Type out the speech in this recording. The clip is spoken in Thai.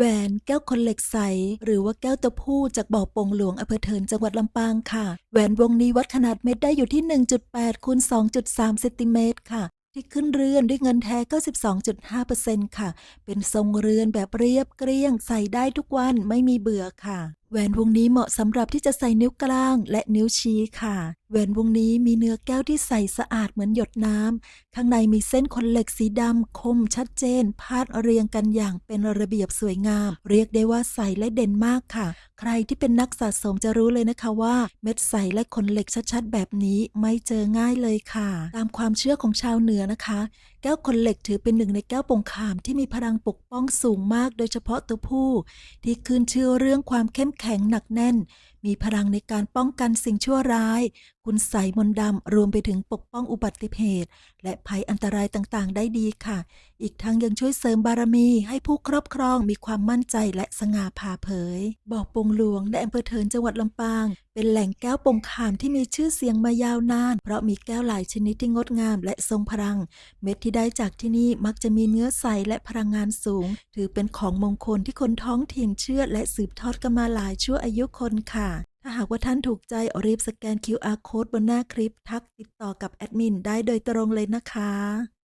แหวนแก้วคนเหล็กใส หรือว่าแก้วตัวผู้จากบ่อปงหลวงอำเภอเถินจังหวัดลำปางค่ะ แหวนวงนี้วัดขนาดเม็ดได้อยู่ที่ 1.8คูณ2.3เซนติเมตรค่ะ ที่ขึ้นเรือนด้วยเงินแท้ 92.5%ค่ะ เป็นทรงเรือนแบบเรียบเกลี้ยงใส่ได้ทุกวันไม่มีเบื่อค่ะแหวนวงนี้เหมาะสำหรับที่จะใส่นิ้วกลางและนิ้วชี้ค่ะ แหวนวงนี้มีเนื้อแก้วที่ใสสะอาดเหมือนหยดน้ำ ข้างในมีเส้นขนเหล็กสีดำคมชัดเจน พาดเรียงกันอย่างเป็นระเบียบสวยงาม เรียกได้ว่าใสและเด่นมากค่ะ ใครที่เป็นนักสะสมจะรู้เลยนะคะว่า เม็ดใสและขนเหล็กชัดๆ แบบนี้ไม่เจอง่ายเลยค่ะ ตามความเชื่อของชาวเหนือนะคะ แก้วขนเหล็กถือเป็นหนึ่งในแก้วปงคามที่มีพลังปกป้องสูงมาก โดยเฉพาะตัวผู้ ที่ขึ้นชื่อเรื่องความเข้มแข็งหนักแน่นมีพลังในการป้องกันสิ่งชั่วร้าย คุณใสยมนดำรวมไปถึงปกป้องอุบัติเหตุ และภัยอันตรายต่างๆ ได้ดีค่ะ อีกทั้งยังช่วยเสริมบารมีให้ผู้ครอบครองมีความมั่นใจและสง่าผ่าเผย บอกปงหลวงในอำเภอเทินจังหวัดลำปาง เป็นแหล่งแก้วปงขามที่มีชื่อเสียงมายาวนาน เพราะมีแก้วหลายชนิดที่งดงาม และทรงพลัง เม็ดที่ได้จากที่นี่มักจะมีเนื้อใสและพลังงานสูง ถือเป็นของมงคลที่คนท้องถิ่นเชื่อและสืบทอดกันมาหลายชั่วอายุคนค่ะ ถ้าหากว่าท่านถูกใจรีบสแกน QR code บนหน้าคลิป ทักติดต่อกับแอดมินได้โดยตรงเลยนะคะ